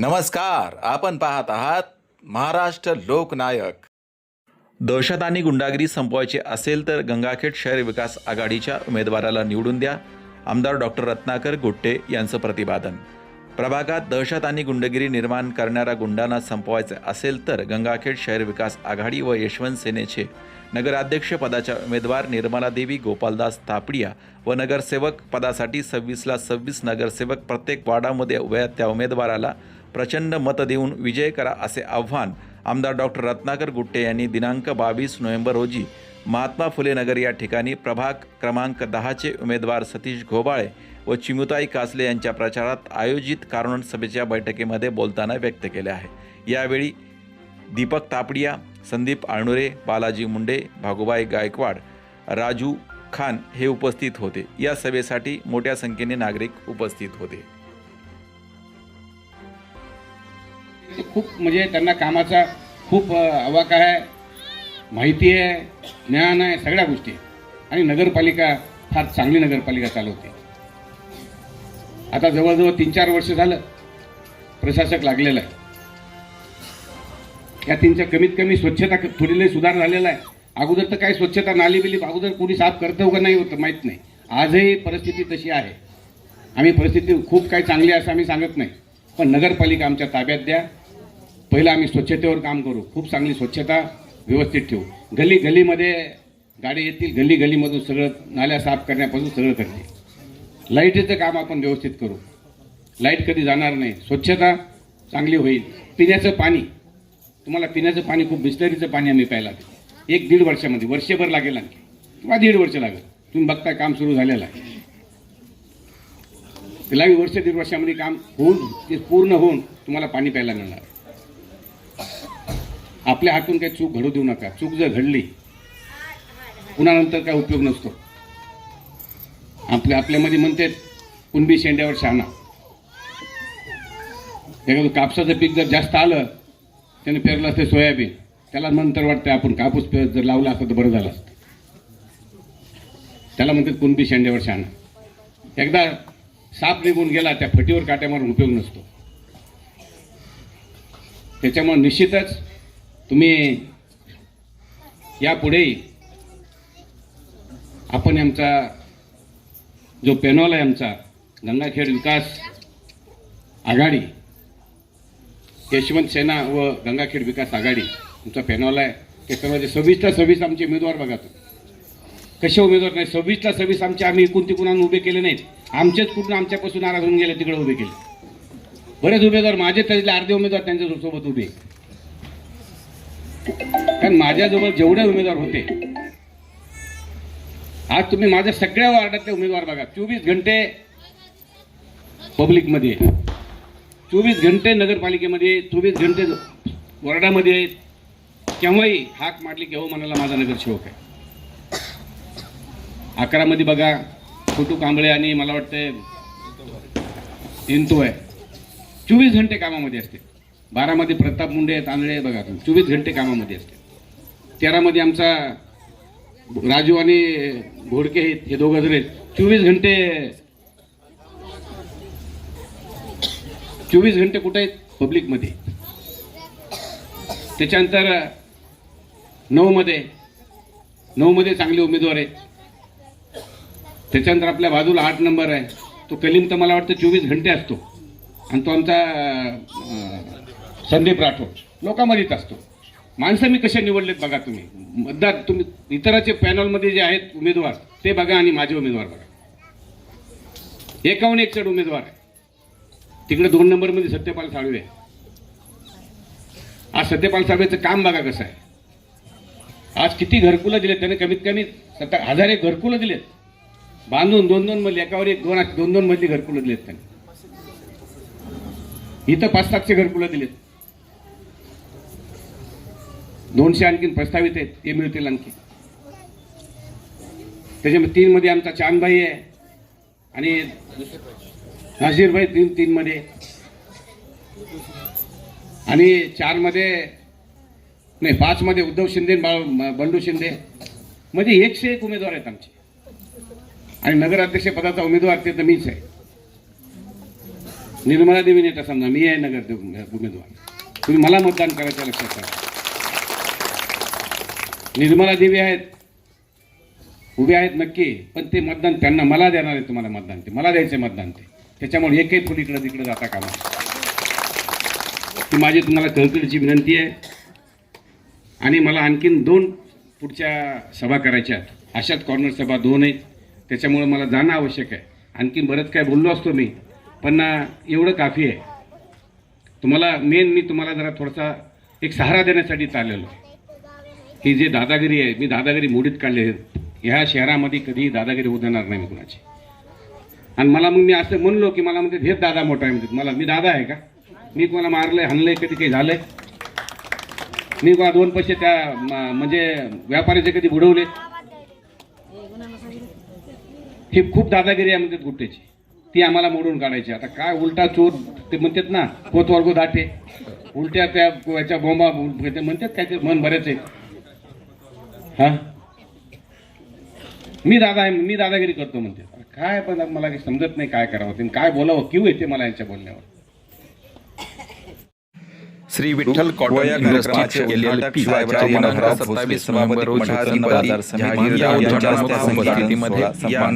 नमस्कार आपण पाहत आहात महाराष्ट्र लोकनायक. दहशत आणि गुंडागिरी संपवायची असेल तर गंगाखेड शहर विकास आघाडीच्या उमेदवाराला निवडून द्या. आमदार डॉक्टर रत्नाकर गुट्टे यांचं प्रतिपादन. प्रभागात दहशत आणि गुंडगिरी निर्माण करणाऱ्या गुंडांना संपवायचे असेल तर गंगाखेड शहर विकास आघाडी व यशवंत सेनेचे नगराध्यक्ष पदाच्या उमेदवार निर्मला देवी गोपालदास तापडिया व नगरसेवक पदासाठी सव्वीसला सव्वीस नगरसेवक प्रत्येक वार्डामध्ये उभ्या त्या उमेदवाराला प्रचंड मत देऊन विजय करा असे आव्हान आमदार डॉक्टर रत्नाकर गुट्टे यांनी दिनांक बावीस नोव्हेंबर रोजी महात्मा फुले नगर या ठिकाणी प्रभाग क्रमांक दहाचे उमेदवार सतीश घोबाळे व चिमुताई कासले यांच्या प्रचारात आयोजित कारण सभेच्या बैठकीमध्ये बोलताना व्यक्त केले आहे. यावेळी दीपक तापडिया संदीप आळणुरे बालाजी मुंडे भागुबाई गायकवाड राजू खान हे उपस्थित होते. या सभेसाठी मोठ्या संख्येने नागरिक उपस्थित होते. खूप म्हणजे त्यांना कामाचा खूप अ, आहे माहिती आहे ज्ञान आहे सगळ्या गोष्टी आणि नगरपालिका फार चांगली नगरपालिका चालवते. आता जवळजवळ तीन चार वर्ष झालं प्रशासक लागलेलं आहे. या तीनच्या कमीत कमी स्वच्छता क- थोडी लई सुधार झालेला आहे. अगोदर तर काय स्वच्छता नाली बिली अगोदर कोणी साफ करतं का नाही होतं माहीत नाही. आजही परिस्थिती तशी आहे. आम्ही परिस्थिती खूप काही चांगली असं आम्ही सांगत नाही. पण नगरपालिका आमच्या ताब्यात द्या. पहिलं आम्ही स्वच्छतेवर काम करू. खूप चांगली स्वच्छता व्यवस्थित ठेवू. गली गलीमध्ये गाडी येतील गल्ली गलीमधून सगळं नाल्या साफ करण्यापासून सगळं करते लाईटीचं काम आपण व्यवस्थित करू. लाइट कधी जाणार नाही. स्वच्छता चांगली होईल. पिण्याचं पाणी. तुम्हाला पिण्याचं पाणी खूप बिस्लरीचं पाणी आम्ही प्यायला देऊ. एक दीड वर्षामध्ये वर्षभर लागेल आणखी. किंवा दीड वर्ष लागेल. तुम्ही बघताय काम सुरू झालेलं आहे. त्याला वर्ष दीड वर्षामध्ये काम होऊन ते पूर्ण होऊन तुम्हाला पाणी प्यायला मिळणार. आपल्या हातून काही चूक घडू देऊ नका. चूक जर घडली पुन्हा नंतर काय उपयोग नसतो. आपल्या आपल्यामध्ये म्हणते कुणबी शेंड्यावर शहाणा एखादं कापसाचं पीक जर जास्त आलं त्याने पेरलं असते सोयाबीन त्याला नंतर वाटतं आपण कापूस पे- जर लावला असतं तर बरं झालं असतं. त्याला म्हणतात कुणबी शेंड्यावर शहाणा एकदा साप निघून गेला त्या फटीवर काट्या मारून उपयोग नसतो. त्याच्यामुळे निश्चितच तुम्ही यापुढे आपण आमचा जो पॅनॉल आहे आमचा गंगाखेड विकास आघाडी यशवंत सेना व गंगाखेड विकास आघाडी तुमचा पॅनॉल आहे. ते सव्वीसला सव्वीस आमचे उमेदवार बघा कसे उमेदवार नाही सव्वीसला सव्वीस आमचे आम्ही एकूण तिकून उभे केले नाहीत. आमचेच कुठून आमच्यापासून नाराज होऊन गेले तिकडे उभे केले. बरेच उमेदवार माझे त्यातले अर्धे उमेदवार त्यांच्यासोबत उभे. कारण माझ्याजवळ जेवढे उमेदवार होते आज तुम्ही माझ्या सगळ्या वार्डातले उमेदवार बघा. चोवीस घंटे पब्लिकमध्ये चोवीस घंटे नगरपालिकेमध्ये चोवीस घंटे वॉर्डामध्ये आहेत केव्हाही हाक मारली केव्हा म्हणाला माझा नगरसेवक आहे. अकरामध्ये बघा छोटू कांबळे आणि मला वाटतं इंतू आहे. चोवीस घंटे कामामध्ये असते. बारामध्ये प्रताप मुंडे तांदळे बघा चोवीस घंटे कामामध्ये असते. तेरामध्ये आमचा राजू आणि घोडके आहेत हे दोघं जण आहेत. चोवीस घंटे चोवीस घंटे कुठे आहेत? पब्लिकमध्ये. त्याच्यानंतर नऊमध्ये. नऊमध्ये चांगले उमेदवार आहेत. त्याच्यानंतर आपल्या बाजूला आठ नंबर आहे. तो कलीम तर मला वाटतं चोवीस घंटे असतो. आणि तो आमचा संदीप राठोड. लोकांमध्येच असतो. माणसं मी कसे निवडलेत बघा तुम्ही. मतदार तुम्ही इतराचे पॅनलमध्ये जे आहेत उमेदवार ते बघा आणि माझे उमेदवार बघा. एकाहून एक चढ उमेदवार आहे. तिकडे दोन नंबरमध्ये सत्यपाल साळवे आहे. आज सत्यपाल साळवेचं काम बघा कसं आहे. आज किती घरकुलं दिलेत त्याने कमीत कमी सत्ता हजार एक घरकुलं दिलेत. बांधून दोन दोन मधली एकावर एक दोन दोन दोन मधली घरकुलं दिलेत त्यांनी. इथं पाच सातशे घरकुलं दिलेत. दोनशे आणखीन प्रस्तावित आहेत ते मिळतील आणखी त्याच्यामध्ये तीन मध्ये आमचा चांदभाई आहे आणि नाझीरभाई तीन तीन मध्ये आणि चारमध्ये नाही पाच मध्ये उद्धव शिंदे बंडू शिंदे. म्हणजे एकशे एक उमेदवार आहेत आमचे. आणि नगराध्यक्ष पदाचा उमेदवार ते तर मीच आहे. निर्मला देवी नेता समजा मी आहे नगर उमेदवार. तुम्ही मला मतदान करायचं लक्षात करा निर्मला देवी आहेत. उभे आहेत नक्की. पण ते मतदान त्यांना मला देणार आहे तुम्हाला मतदान ते. मला द्यायचं मतदान ते. त्याच्यामुळे एकही फुट इकडं तिकडे जाता कामा ती माझी तुम्हाला कळकळीची विनंती आहे. आणि मला आणखीन दोन पुढच्या सभा करायच्या आहेत. अशाच कॉर्नर सभा दोन आहेत. त्याच्यामुळे मला जाणं आवश्यक आहे. आणखीन बरंच काय बोललो असतो मी. पण एवढं काफी आहे. तुम्हाला मेन मी तुम्हाला जरा थोडासा एक सहारा देण्यासाठी चाललेलो आहे. ही जे दादागिरी आहे मी दादागिरी मोडीत काढले आहेत ह्या शहरामध्ये कधीही दादागिरी होऊ देणार नाही मी कुणाची. आणि मला मग मी असं म्हणलो की मला म्हणते हेच दादा मोठा आहे. म्हणते मला मी दादा आहे का? मी कोणाला मारलंय हाणलंय कधी काही झालंय? मी कोणा दोन पैसे त्या म्हणजे व्यापाऱ्याचे कधी बुडवले? ही खूप दादागिरी आहे म्हणतात गुट्ट्याची ती आम्हाला मोडून काढायची. आता काय उलटा चोर ते म्हणतात ना कोतवर्ग दाटे. उलट्या त्या याच्या बोंबा म्हणतात काय ते मन बरेच आहे. हा? मी दादा आहे मी दादागिरी करतो म्हणते. अरे काय पण मला काही समजत नाही काय करावं ते काय बोलावं क्यू येते मला यांच्या बोलण्यावर? श्री विठ्ठल कॉटन सत्तावीस नोव्हेंबर रोजी उत्पन्न बाजार समिती या यांच्या उपस्थितीमध्ये या